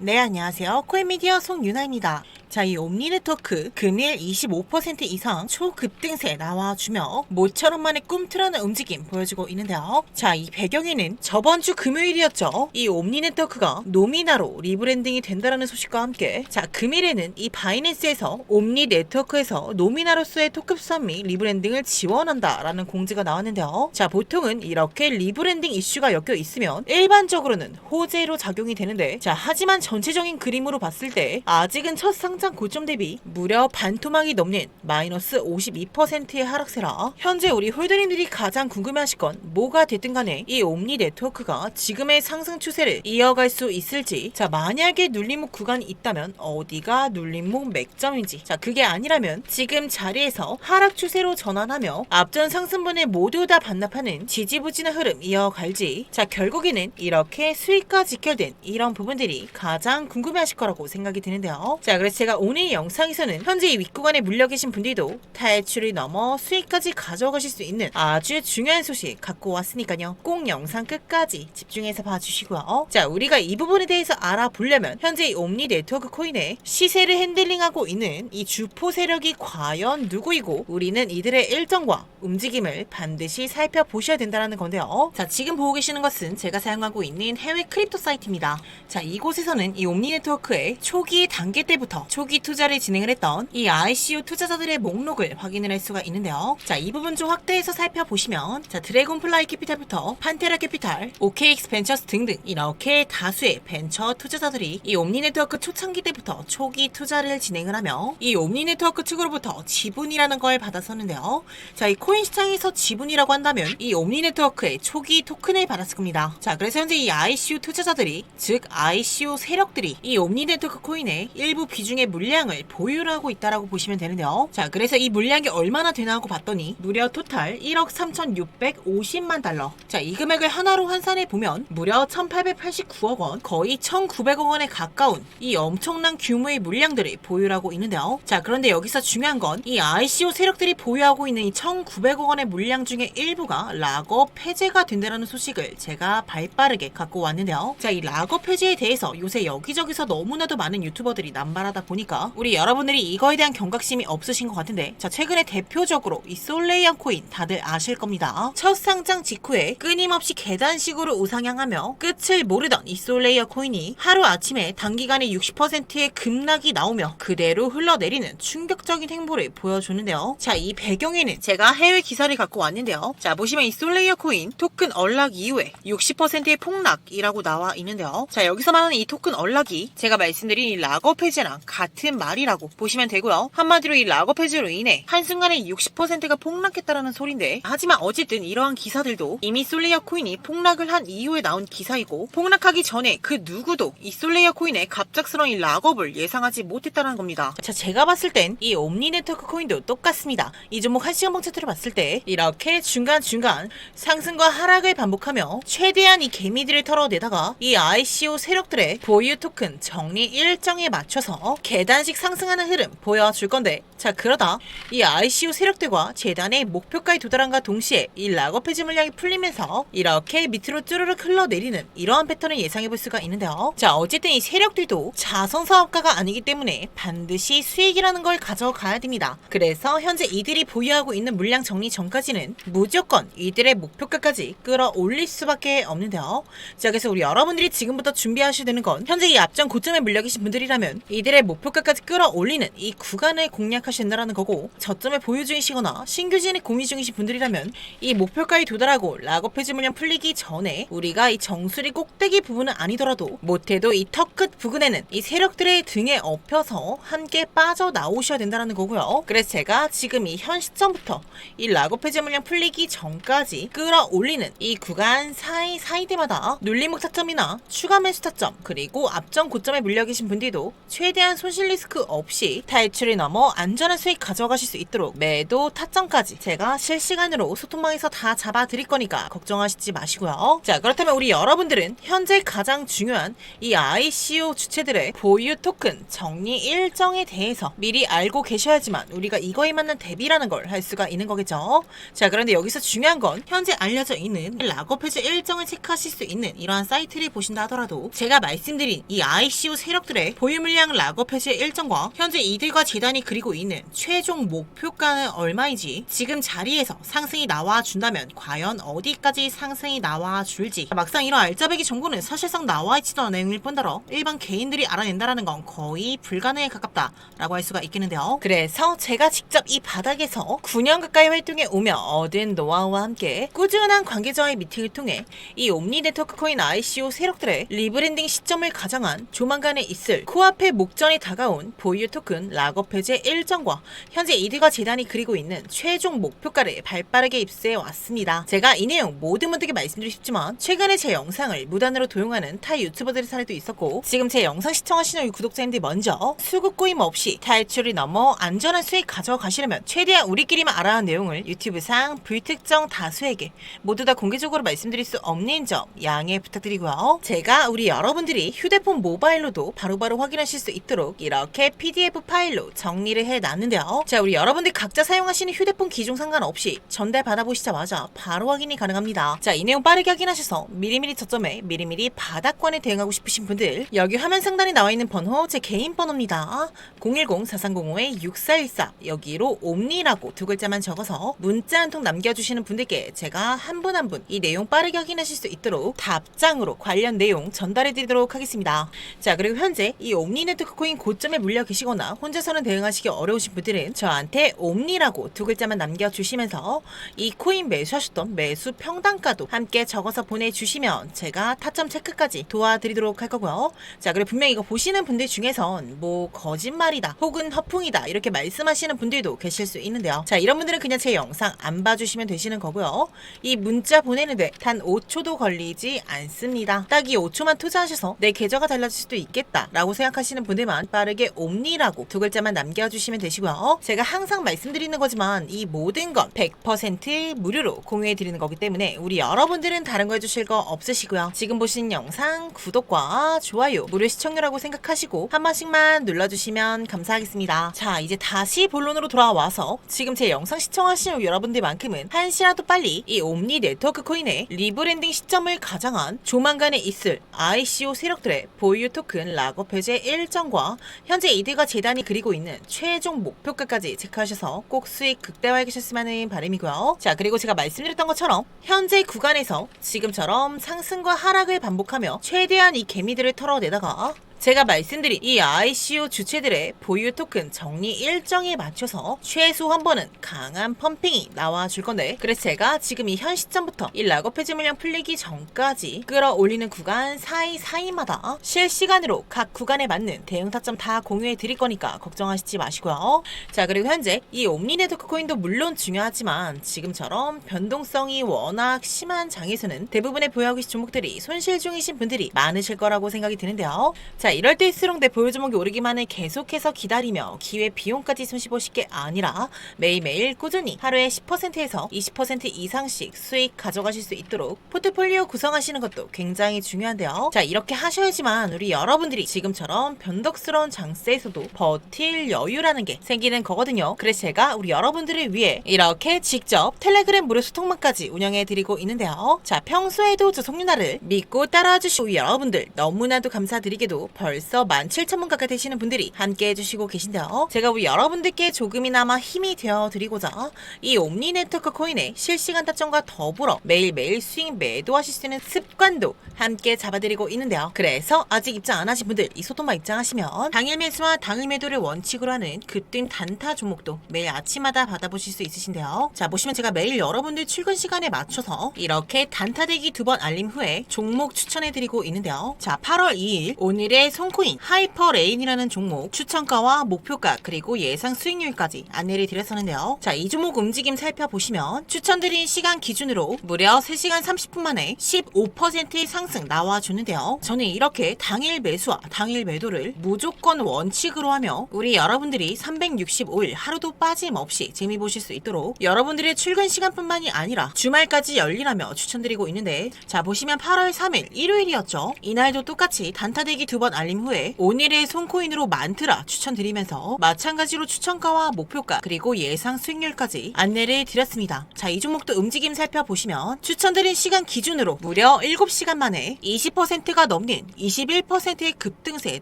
네, 안녕하세요. 코인미디어 송유나입니다. 자, 이 옴니 네트워크 금일 25% 이상 초급등세 나와주며 모처럼 만의 꿈틀하는 움직임 보여주고 있는데요. 자, 이 배경에는 저번 주 금요일이었죠. 이 옴니 네트워크가 노미나로 리브랜딩이 된다라는 소식과 함께 자, 금일에는 이 바이낸스에서 옴니 네트워크에서 노미나로서의 토큰 수산 및 리브랜딩을 지원한다라는 공지가 나왔는데요. 자, 보통은 이렇게 리브랜딩 이슈가 엮여 있으면 일반적으로는 호재로 작용이 되는데 자, 하지만 전체적인 그림으로 봤을 때 아직은 첫 상장 고점 대비 무려 반토막이 넘는 마이너스 52%의 하락세라 현재 우리 홀더님들이 가장 궁금해하실 건 뭐가 됐든 간에 이 옴니 네트워크가 지금의 상승 추세를 이어갈 수 있을지 자 만약에 눌림목 구간이 있다면 어디가 눌림목 맥점인지 자 그게 아니라면 지금 자리에서 하락 추세로 전환하며 앞전 상승분을 모두 다 반납하는 지지부진한 흐름 이어갈지 자 결국에는 이렇게 수익과 직결된 이런 부분들이 가장 궁금해하실 거라고 생각이 드는데요. 자 그래서 제가 오늘 영상에서는 현재 이 윗구간에 물려 계신 분들도 탈출을 넘어 수익까지 가져가실 수 있는 아주 중요한 소식 갖고 왔으니까요 꼭 영상 끝까지 집중해서 봐주시고요 자 우리가 이 부분에 대해서 알아보려면 현재 이 옴니 네트워크 코인의 시세를 핸들링하고 있는 이 주포 세력이 과연 누구이고 우리는 이들의 일정과 움직임을 반드시 살펴보셔야 된다는 건데요. 자, 지금 보고 계시는 것은 제가 사용하고 있는 해외 크립토 사이트입니다. 자, 이곳에서는 이 옴니 네트워크의 초기 단계 때부터 초기 투자를 진행을 했던 이 ICO 투자자들의 목록을 확인을 할 수가 있는데요. 자, 이 부분 좀 확대해서 살펴보시면 자, 드래곤 플라이 캐피탈부터 판테라 캐피탈, OKX 벤처스 등등 이렇게 다수의 벤처 투자자들이 이 옴니 네트워크 초창기 때부터 초기 투자를 진행을 하며 이 옴니 네트워크 측으로부터 지분이라는 걸 받았었는데요. 자, 이 코인 시장에서 지분이라고 한다면 이 옴니 네트워크의 초기 토큰을 받았을 겁니다. 자, 그래서 현재 이 ICO 투자자들이 즉 ICO 세력들이 이 옴니 네트워크 코인의 일부 비중의 물량을 보유를 하고 있다라고 보시면 되는데요. 자, 그래서 이 물량이 얼마나 되나 하고 봤더니 무려 토탈 1억 3,650만 달러. 자, 이 금액을 하나로 환산해 보면 무려 1,889억 원, 거의 1,900억 원에 가까운 이 엄청난 규모의 물량들을 보유하고 있는데요. 자, 그런데 여기서 중요한 건 이 ICO 세력들이 보유하고 있는 이 1,900억 원의 물량 중에 일부가 락업 폐쇄가 된다는 소식을 제가 발빠르게 갖고 왔는데요. 자, 이 락업 폐쇄에 대해서 요새 여기저기서 너무나도 많은 유튜버들이 남발하다 보니 까 우리 여러분들이 이거에 대한 경각심이 없으신 것 같은데 자, 최근에 대표적으로 이 솔레이안 코인 다들 아실 겁니다. 첫 상장 직후에 끊임없이 계단식으로 우상향하며 끝을 모르던 이 솔레이어 코인이 하루 아침에 단기간에 60%의 급락이 나오며 그대로 흘러내리는 충격적인 행보를 보여주는데요. 자, 이 배경에는 제가 해외 기사를 갖고 왔는데요. 자, 보시면 이 솔레이어 코인 토큰 언락 이후에 60%의 폭락이라고 나와 있는데요. 자, 여기서 말하는 이 토큰 언락이 제가 말씀드린 이 락업 해제랑 같은 말이라고 보시면 되고요. 한마디로 이 락업 해제로 인해 한순간에 60%가 폭락했다라는 소린데 하지만 어쨌든 이러한 기사들도 이미 솔레이어 코인이 폭락을 한 이후에 나온 기사이고 폭락하기 전에 그 누구도 이 솔레이어 코인의 갑작스러운 이 락업을 예상하지 못했다는 겁니다. 자, 제가 봤을 땐 이 옴니 네트워크 코인도 똑같습니다. 이 종목 한 시간 봉 차트를 봤을 때 이렇게 중간중간 상승과 하락을 반복하며 최대한 이 개미들을 털어내다가 이 ICO 세력들의 보유 토큰 정리 일정에 맞춰서 계단식 상승하는 흐름 보여줄 건데 자 그러다 이 ICO 세력들과 재단의 목표가에 도달한과 동시에 이 락업 해지 물량이 풀리면서 이렇게 밑으로 쭈르륵 흘러내리는 이러한 패턴을 예상해 볼 수가 있는데요. 자 어쨌든 이 세력들도 자선 사업가가 아니기 때문에 반드시 수익이라는 걸 가져가야 됩니다. 그래서 현재 이들이 보유하고 있는 물량 정리 전까지는 무조건 이들의 목표가까지 끌어올릴 수밖에 없는데요. 자 그래서 우리 여러분들이 지금부터 준비하셔야 되는 건 현재 이 앞전 고점에 물려 계신 분들이라면 이들의 목 표가까지 끌어올리는 이 구간을 공략하셔야 된다는 거고 저점에 보유 중이시거나 신규 진입 고민 중이신 분들이라면 이 목표가에 도달하고 락업 해지 물량 풀리기 전에 우리가 이 정수리 꼭대기 부분은 아니더라도 못해도 이 턱 끝 부근에는 이 세력들의 등에 엎여서 함께 빠져나오셔야 된다는 거고요. 그래서 제가 지금 이 현 시점부터 이 락업 해지 물량 풀리기 전까지 끌어올리는 이 구간 사이 사이대마다 눌림목 타점이나 추가 매수 타점 그리고 앞전 고점에 물려 계신 분들도 최대한 손 손실 리스크 없이 탈출을 넘어 안전한 수익 가져가실 수 있도록 매도 타점까지 제가 실시간으로 소통망에서 다 잡아드릴 거니까 걱정하시지 마시고요. 자 그렇다면 우리 여러분들은 현재 가장 중요한 이 ICO 주체들의 보유 토큰 정리 일정에 대해서 미리 알고 계셔야지만 우리가 이거에 맞는 대비라는 걸 할 수가 있는 거겠죠. 자 그런데 여기서 중요한 건 현재 알려져 있는 락업 해제 일정을 체크하실 수 있는 이러한 사이트를 보신다 하더라도 제가 말씀드린 이 ICO 세력들의 보유 물량 락업 해제 일정과 현재 이들과 재단이 그리고 있는 최종 목표가는 얼마인지 지금 자리에서 상승이 나와 준다면 과연 어디까지 상승이 나와 줄지 막상 이런 알짜배기 정보는 사실상 나와 있지도 않은 내용일 뿐더러 일반 개인들이 알아낸다라는 건 거의 불가능에 가깝다라고 할 수가 있겠는데요. 그래서 제가 직접 이 바닥에서 9년 가까이 활동해 오며 얻은 노하우와 함께 꾸준한 관계자와의 미팅을 통해 이 옴니 네트워크 코인 ICO 세력들의 리브랜딩 시점을 가정한 조만간에 있을 코앞에 목전이 다가온 보유 토큰 락업 해제 일정과 현재 이들과 재단이 그리고 있는 최종 목표가를 발빠르게 입수해 왔습니다. 제가 이 내용 모든 분들께 말씀드리고 싶지만 최근에 제 영상을 무단으로 도용하는 타 유튜버들의 사례도 있었고 지금 제 영상 시청하시는 우리 구독자님들 먼저 수급 고임 없이 탈출을 넘어 안전한 수익 가져가시려면 최대한 우리끼리만 알아야 내용을 유튜브상 불특정 다수에게 모두 다 공개적으로 말씀드릴 수 없는 점 양해 부탁드리고요. 제가 우리 여러분들이 휴대폰 모바일로도 바로바로 확인하실 수 있도록 이렇게 PDF 파일로 정리를 해놨는데요. 자, 우리 여러분들 각자 사용하시는 휴대폰 기종 상관없이 전달 받아보시자마자 바로 확인이 가능합니다. 자, 이 내용 빠르게 확인하셔서 미리미리 저점에 미리미리 바닥권에 대응하고 싶으신 분들 여기 화면 상단에 나와 있는 번호 제 개인 번호입니다. 010-4305-6414 여기로 옴니라고 두 글자만 적어서 문자 한 통 남겨주시는 분들께 제가 한 분 한 분 이 내용 빠르게 확인하실 수 있도록 답장으로 관련 내용 전달해 드리도록 하겠습니다. 자 그리고 현재 이 옴니 네트워크 코인 고점에 물려 계시거나 혼자서는 대응하시기 어려우신 분들은 저한테 옴니라고 두 글자만 남겨주시면서 이 코인 매수하셨던 매수 평단가도 함께 적어서 보내주시면 제가 타점 체크까지 도와드리도록 할 거고요. 자 그리고 분명히 이거 보시는 분들 중에선 뭐 거짓말이다 혹은 허풍이다 이렇게 말씀하시는 분들도 계실 수 있는데요. 자 이런 분들은 그냥 제 영상 안 봐주시면 되시는 거고요. 이 문자 보내는데 단 5초도 걸리지 않습니다. 딱 이 5초만 투자하셔서 내 계좌가 달라질 수도 있겠다라고 생각하시는 분들만 빠르게 옴니라고 두 글자만 남겨주시면 되시고요. 제가 항상 말씀드리는 거지만 이 모든 건 100% 무료로 공유해 드리는 거기 때문에 우리 여러분들은 다른 거 해주실 거 없으시고요. 지금 보신 영상 구독과 좋아요 무료 시청료라고 생각하시고 한 번씩만 눌러주시면 감사하겠습니다. 자 이제 다시 본론으로 돌아와서 지금 제 영상 시청하시는 여러분들만큼은 한시라도 빨리 이 옴니 네트워크 코인의 리브랜딩 시점을 가정한 조만간에 있을 ICO 세력들의 보유 토큰 락업 해제 일정과 현재 이들과 재단이 그리고 있는 최종 목표가까지 체크하셔서 꼭 수익 극대화해 주셨으면 하는 바람이고요. 자 그리고 제가 말씀드렸던 것처럼 현재 구간에서 지금처럼 상승과 하락을 반복하며 최대한 이 개미들을 털어내다가 제가 말씀드린 이 ICO 주체들의 보유 토큰 정리 일정에 맞춰서 최소 한 번은 강한 펌핑이 나와줄 건데 그래서 제가 지금 이 현 시점부터 이 락업 해지 물량 풀리기 전까지 끌어올리는 구간 사이사이마다 실시간으로 각 구간에 맞는 대응 타점 다 공유해 드릴 거니까 걱정하시지 마시고요. 자 그리고 현재 이 옴니 네트워크 코인도 물론 중요하지만 지금처럼 변동성이 워낙 심한 장에서는 대부분의 보유하고 계신 종목들이 손실 중이신 분들이 많으실 거라고 생각이 드는데요. 자 이럴 때일수록 내 보유 종목이 오르기만을 계속해서 기다리며 기회 비용까지 손실보실 게 아니라 매일매일 꾸준히 하루에 10%에서 20% 이상씩 수익 가져가실 수 있도록 포트폴리오 구성하시는 것도 굉장히 중요한데요. 자 이렇게 하셔야지만 우리 여러분들이 지금처럼 변덕스러운 장세에서도 버틸 여유라는 게 생기는 거거든요. 그래서 제가 우리 여러분들을 위해 이렇게 직접 텔레그램 무료 소통방까지 운영해 드리고 있는데요. 자 평소에도 저 송윤아를 믿고 따라와 주시고 여러분들 너무나도 감사드리게도 벌써 17,000분 가까이 되시는 분들이 함께 해주시고 계신데요. 제가 우리 여러분들께 조금이나마 힘이 되어 드리고자 이 옴니 네트워크 코인의 실시간 타점과 더불어 매일매일 수익 매도하실 수 있는 습관도 함께 잡아드리고 있는데요. 그래서 아직 입장 안 하신 분들 이 소통방 입장하시면 당일 매수와 당일 매도를 원칙으로 하는 급등 단타 종목도 매일 아침마다 받아보실 수 있으신데요. 자 보시면 제가 매일 여러분들 출근 시간에 맞춰서 이렇게 단타 대기 두 번 알림 후에 종목 추천해드리고 있는데요. 자 8월 2일 오늘의 손코인 하이퍼 레인이라는 종목 추천가와 목표가 그리고 예상 수익률까지 안내를 드렸었는데요. 자, 이 종목 움직임 살펴보시면 추천드린 시간 기준으로 무려 3시간 30분 만에 15%의 상승 나와주는데요. 저는 이렇게 당일 매수와 당일 매도를 무조건 원칙으로 하며 우리 여러분들이 365일 하루도 빠짐없이 재미 보실 수 있도록 여러분들의 출근 시간뿐만이 아니라 주말까지 열리라며 추천드리고 있는데 자 보시면 8월 3일 일요일이었죠. 이날도 똑같이 단타대기 두 번 알림 후에 오늘의 손코인으로 만트라 추천드리면서 마찬가지로 추천가와 목표가 그리고 예상 수익률까지 안내를 드렸습니다. 자 이 종목도 움직임 살펴보시면 추천드린 시간 기준으로 무려 7시간 만에 20%가 넘는 21%의 급등세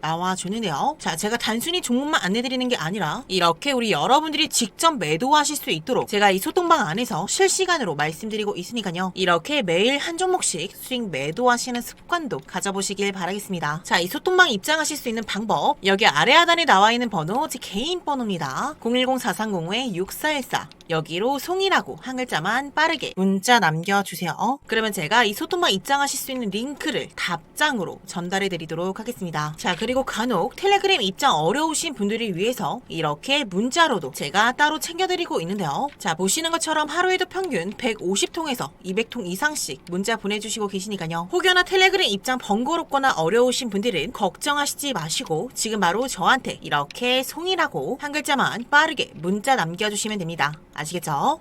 나와주는데요. 자 제가 단순히 종목만 안내드리는 게 아니라 이렇게 우리 여러분들이 직접 매도하실 수 있도록 제가 이 소통방 안에서 실시간으로 말씀드리고 있으니까요. 이렇게 매일 한 종목씩 수익 매도하시는 습관도 가져보시길 바라겠습니다. 자, 이 소통방 입장하실 수 있는 방법 여기 아래 하단에 나와 있는 번호 제 개인 번호입니다. 010-430-6414 여기로 송이라고 한 글자만 빠르게 문자 남겨주세요. 그러면 제가 이 소통방 입장하실 수 있는 링크를 답장으로 전달해 드리도록 하겠습니다. 자, 그리고 간혹 텔레그램 입장 어려우신 분들을 위해서 이렇게 문자로도 제가 따로 챙겨드리고 있는데요. 자, 보시는 것처럼 하루에도 평균 150통에서 200통 이상씩 문자 보내주시고 계시니까요. 혹여나 텔레그램 입장 번거롭거나 어려우신 분들은 걱정하시지 마시고 지금 바로 저한테 이렇게 송이라고 한 글자만 빠르게 문자 남겨주시면 됩니다. 아시겠죠?